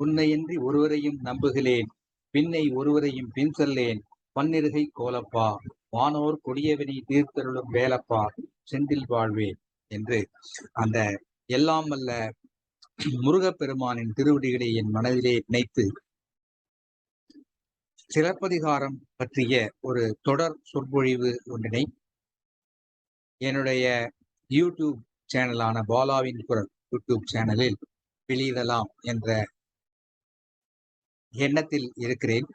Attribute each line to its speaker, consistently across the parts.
Speaker 1: உன்னையன்றி ஒருவரையும் நம்புகிறேன் பின்னை ஒருவரையும் பின் செல்லேன். பன்னிருகை கோலப்பா வானோர் கொடியவனி தீர்த்தருளும் வேலப்பா செந்தில் வாழ்வே என்று. அந்த எல்லாம் அல்ல முருகப்பெருமானின் திருவடிகளை என் மனதிலே நினைத்து சிலப்பதிகாரம் பற்றிய ஒரு தொடர் சொற்பொழிவு ஒன்றினை என்னுடைய யூடியூப் சேனலான பாலாவின் குரல் யூடியூப் சேனலில் வெளியிடலாம் என்ற எண்ணத்தில் இருக்கிறேன்.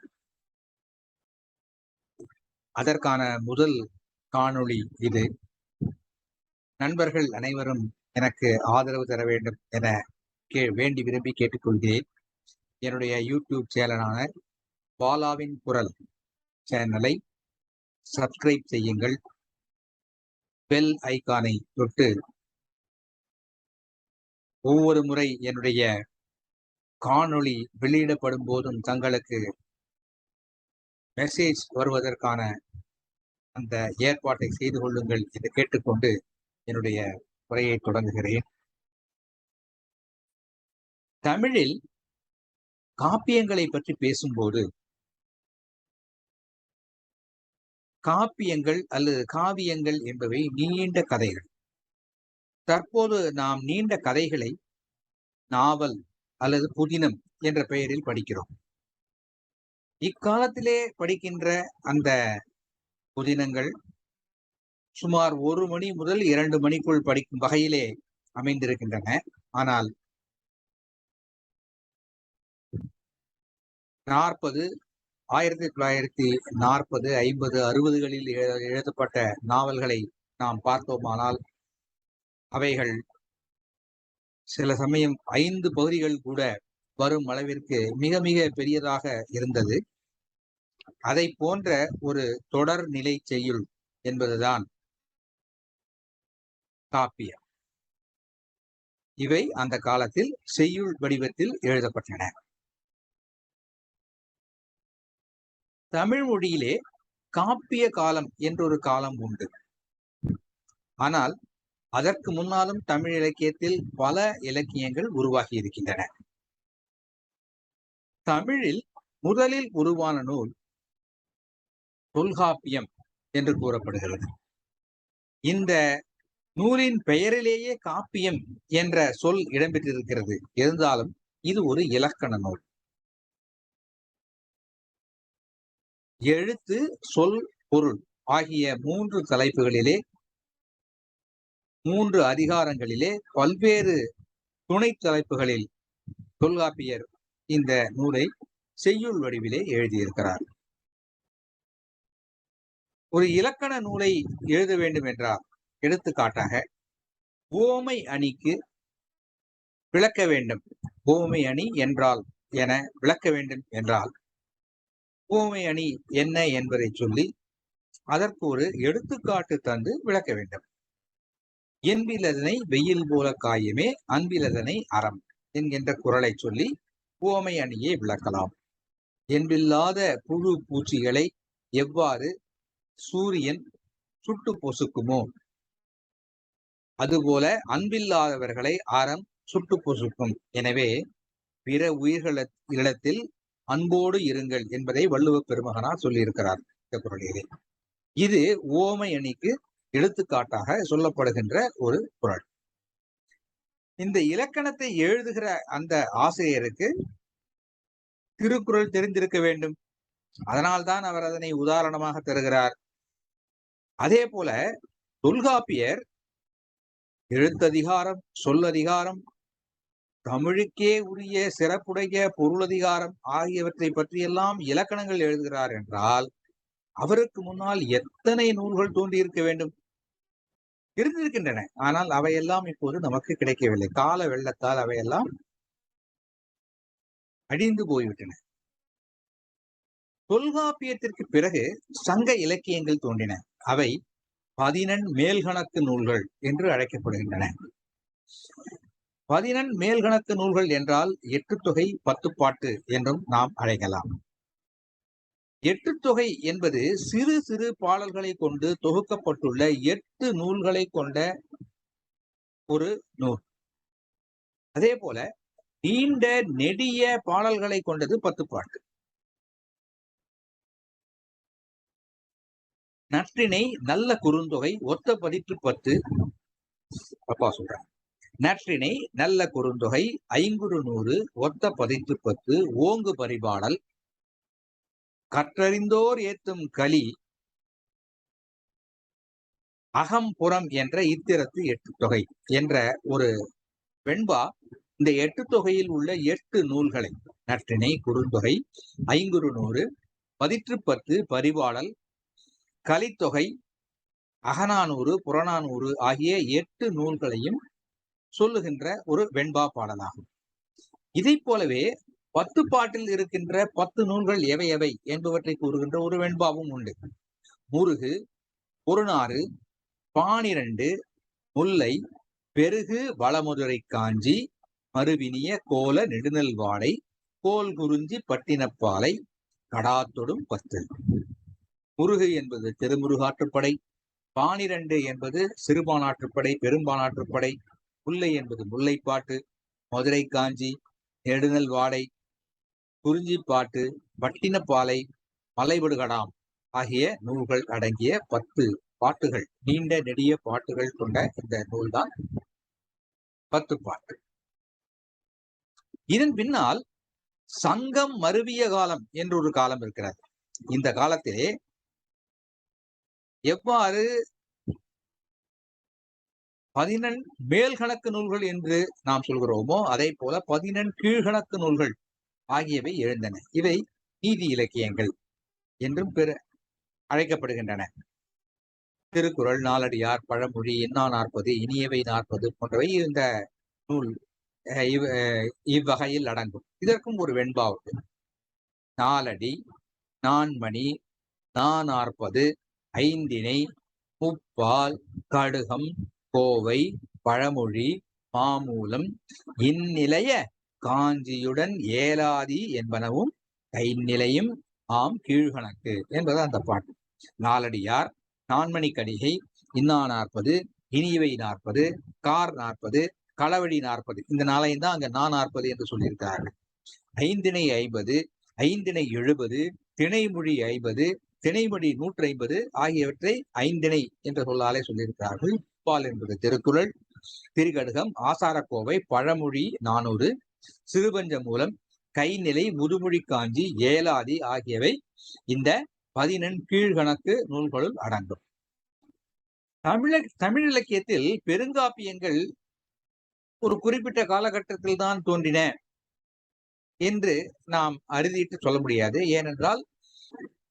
Speaker 1: அதற்கான முதல் காணொளி இது. நண்பர்கள் அனைவரும் எனக்கு ஆதரவு தர வேண்டும் என கே வேண்டி விரும்பி கேட்டுக்கொள்கிறேன். என்னுடைய யூடியூப் சேனலான பாலாவின் குரல் சேனலை சப்ஸ்கிரைப் செய்யுங்கள். பெல் ஐக்கானை தொட்டு ஒவ்வொரு முறை என்னுடைய காணொளி வெளியிடப்படும் போதும் தங்களுக்கு மெசேஜ் வருவதற்கான அந்த ஏற்பாட்டை செய்து கொள்ளுங்கள் என்று கேட்டுக்கொண்டு என்னுடைய உரையை தொடங்குகிறேன். தமிழில் காப்பியங்களை பற்றி பேசும்போது காப்பியங்கள் அல்லது காவியங்கள் என்பவை நீண்ட கதைகள். தற்போது நாம் நீண்ட கதைகளை நாவல் அல்லது புதினம் என்ற பெயரில் படிக்கிறோம். இக்காலத்திலே படிக்கின்ற அந்த புதினங்கள் சுமார் ஒரு மணி முதல் இரண்டு மணிக்குள் படிக்கும் வகையிலே அமைந்திருக்கின்றன. ஆனால் நாற்பது ஆயிரத்தி தொள்ளாயிரத்தி நாற்பது ஐம்பது அறுபதுகளில் எழுதப்பட்ட நாவல்களை நாம் பார்த்தோமானால் அவைகள் சில சமயம் ஐந்து பகுதிகள் கூட வரும் அளவிற்கு மிக மிக பெரியதாக இருந்தது. அதை போன்ற ஒரு தொடர் நிலை செய்யுள் என்பதுதான் காப்பியம் இவை அந்த காலத்தில் செய்யுள் வடிவத்தில் எழுதப்பட்டன. தமிழ் மொழியிலே காப்பிய காலம் என்றொரு காலம் உண்டு. ஆனால் அதற்கு முன்னாலும் தமிழ் இலக்கியத்தில் பல இலக்கியங்கள் உருவாகி இருக்கின்றன. தமிழில் முதலில் உருவான நூல் தொல்காப்பியம் என்று கூறப்படுகிறது. இந்த நூலின் பெயரிலேயே காப்பியம் என்ற சொல் இடம்பெற்றிருக்கிறது. இருந்தாலும் இது ஒரு இலக்கண நூல். எழுத்து சொல் பொருள் ஆகிய மூன்று தலைப்புகளிலே மூன்று அதிகாரங்களிலே பல்வேறு துணை தலைப்புகளில் தொல்காப்பியர் இந்த நூலை செய்யுள் வடிவிலே எழுதியிருக்கிறார். ஒரு இலக்கண நூலை எழுத வேண்டும் என்றால் எடுத்துக்காட்டாக ஓமை அணிக்கு விளக்க வேண்டும். ஓமை அணி என்றால் என விளக்க வேண்டும் என்றால் ஓமை அணி என்ன என்பதை சொல்லி அதற்கு ஒரு எடுத்துக்காட்டு தந்து விளக்க வேண்டும். என்பிலதனை வெயில் போல காயமே அன்பிலதனை அறம் என்கின்ற குரலை சொல்லி ஓமை அணியை விளக்கலாம். என்பில்லாத புழு பூச்சிகளை எவ்வாறு சூரியன் சுட்டு பொசுக்குமோ அதுபோல அன்பில்லாதவர்களை அறம் சுட்டு பொசுக்கும். எனவே பிற உயிர்களிடத்தில் அன்போடு இருங்கள் என்பதை வள்ளுவ பெருமகனார் சொல்லியிருக்கிறார் இந்த குரலிலே. இது ஓமை அணிக்கு எடுத்துக்காட்டாக சொல்லப்படுகின்ற ஒரு குரல். இந்த இலக்கணத்தை எழுதுகிற அந்த ஆசிரியருக்கு திருக்குறள் தெரிந்திருக்க வேண்டும். அதனால்தான் அவர் அதனை உதாரணமாக தருகிறார். அதே போல தொல்காப்பியர் எழுத்ததிகாரம் சொல்லதிகாரம் தமிழுக்கே உரிய சிறப்புடைய பொருளதிகாரம் ஆகியவற்றை பற்றியெல்லாம் இலக்கணங்கள் எழுதுகிறார் என்றால் அவருக்கு முன்னால் எத்தனை நூல்கள் தோன்றியிருக்க வேண்டும்? இருந்திருக்கின்றன. ஆனால் அவையெல்லாம் இப்போது நமக்கு கிடைக்கவில்லை. கால வெள்ளத்தால் அவையெல்லாம் அழிந்து போய்விட்டன. தொல்காப்பியத்திற்கு பிறகு சங்க இலக்கியங்கள் தோன்றின. அவை பதினெண் மேல்கணக்கு நூல்கள் என்று அழைக்கப்படுகின்றன. பதினெண் மேல்கணக்கு நூல்கள் என்றால் எட்டு தொகை பத்து பாட்டு என்றும் நாம் அழைக்கலாம். எட்டு தொகை என்பது சிறு சிறு பாடல்களை கொண்டு தொகுக்கப்பட்டுள்ள எட்டு நூல்களை கொண்ட ஒரு நூல். அதே போல நீண்ட நெடிய பாடல்களை கொண்டது பத்து பாட்டு நற்றினை நல்ல குறுந்தொகை ஒத்த பதிற்று பத்து. அப்பா சொல்றாங்க நற்றினை நல்ல குறுந்தொகை ஐங்குறு நூறு ஒத்த பதித்து பத்து ஓங்கு பரிபாடல். கற்றறிந்தோர் ஏத்தும் களி அகம்புறம் என்ற இத்திரத்து எட்டு தொகை என்ற ஒரு வெண்பா இந்த எட்டு தொகையில் உள்ள எட்டு நூல்களை. நற்றினை குறுந்தொகை ஐங்குறு நூறு பதிற்று பத்து பரிபாடல். கலித்தொகை அகநானூறு புறநானூறு ஆகிய எட்டு நூல்களையும் சொல்லுகின்ற ஒரு வெண்பா பாடலாகும். இதை போலவே பத்து பாட்டில் இருக்கின்ற பத்து நூல்கள் எவை எவை என்பவற்றை கூறுகின்ற ஒரு வெண்பாவும் உண்டு. முருகு ஒருநாறு பானிரண்டு முல்லை பெருகு வளமுதுரை காஞ்சி மறுவினிய கோல நெடுநல் வாடை கோல் குறிஞ்சி பட்டினப்பாலை கடாத்தொடும் பத்து. முருகு என்பது திருமுருகாற்றுப்படை பானிரண்டு என்பது சிறுபானாற்றுப்படை பெரும்பானாற்றுப்படை முல்லை என்பது முல்லைப்பாட்டு மதுரை காஞ்சி நெடுநல் வாடை குறிஞ்சிப்பாட்டு பட்டினப்பாலை மலைபடுகடாம் ஆகிய நூல்கள் அடங்கிய பத்து பாட்டுகள் நீண்ட நெடிய பாட்டுகள் கொண்ட இந்த நூல்தான் பத்து பாட்டு. இதன் பின்னால் சங்கம் மருவிய காலம் என்று ஒரு காலம் இருக்கிறது. இந்த காலத்திலே எவ்வாறு பதினெண் மேல்கணக்கு நூல்கள் என்று நாம் சொல்கிறோமோ அதே போல பதினெண் கீழ்கணக்கு நூல்கள் ஆகியவை எழுந்தன. இவை நீதி இலக்கியங்கள் என்றும் பெரு அழைக்கப்படுகின்றன. திருக்குறள் நாலடியார் பழமொழி எண்ணா நாற்பது இனியவை நாற்பது போன்றவை இந்த நூல் இவ்வகையில் அடங்கும். இதற்கும் ஒரு வெண்பா உண்டு நாலடி நான்மணி நானாற்பது ஐந்தினை முப்பால் கடுகம் கோவை பழமொழி மாமூலம் இந்நிலைய காஞ்சியுடன் ஏலாதி என்பனவும் கைநிலையும் ஆம் கீழ்கணக்கு என்பது அந்த பாட்டு. நாலடியார் நான்மணி கடிகை இன்னா நாற்பது இனியவை நாற்பது கார் நாற்பது களவழி நாற்பது இந்த நாளையும் தான் அங்க நான் நாற்பது என்று சொல்லியிருக்கிறார்கள். ஐந்திணை ஐம்பது ஐந்திணை எழுபது திணைமொழி ஐம்பது திணைமொழி நூற்றி ஐம்பது ஆகியவற்றை ஐந்திணை என்ற சொல்லாலே சொல்லியிருக்கிறார்கள். அப்பால் என்பது திருக்குறள். திருகடுகம் ஆசாரக்கோவை பழமொழி நானூறு சிறுபஞ்ச மூலம் கைநிலை முதுமொழி காஞ்சி ஏலாதி ஆகியவை இந்த பதினெண் கீழ்கணக்கு நூல்களுள் அடங்கும். தமிழ தமிழ் இலக்கியத்தில் பெருங்காப்பியங்கள் ஒரு குறிப்பிட்ட காலகட்டத்தில் தான் தோன்றின என்று நாம் அறுதிட்டு சொல்ல முடியாது. ஏனென்றால்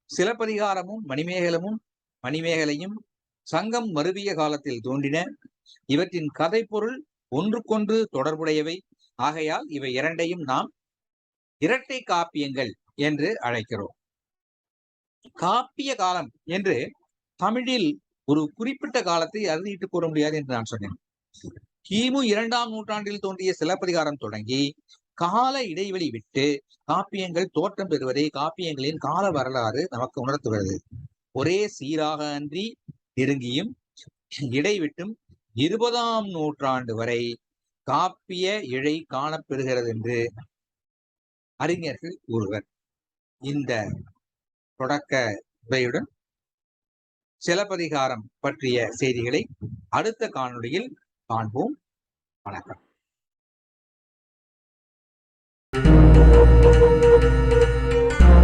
Speaker 1: சிலப்பதிகாரமும் மணிமேகலமும் மணிமேகலையும் சங்கம் மருவிய காலத்தில் தோன்றின. இவற்றின் கதை பொருள் ஒன்றுக்கொன்று தொடர்புடையவை. ஆகையால் இவை இரண்டையும் நாம் இரட்டை காப்பியங்கள் என்று அழைக்கிறோம். காப்பிய காலம் என்று தமிழில் ஒரு குறிப்பிட்ட காலத்தை அறுதிட்டு கூற முடியாது என்று நான் சொன்னேன். கிமு இரண்டாம் நூற்றாண்டில் தோன்றிய சிலப்பதிகாரம் தொடங்கி கால இடைவெளி விட்டு காப்பியங்கள் தோற்றம் பெறுவதை காப்பியங்களின் கால வரலாறு நமக்கு உணர்த்துகிறது. ஒரே சீராக அன்றி நெருங்கியும் இடைவிட்டும் இருபதாம் நூற்றாண்டு வரை காப்பிய இழை காணப்பெறுகிறது என்று அறிஞர்கள் ஒருவர் இந்த தொடக்க உரையுடன் சிலப்பதிகாரம் பற்றிய செய்திகளை அடுத்த காணொளியில் காண்போம். வணக்கம்.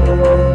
Speaker 1: thank you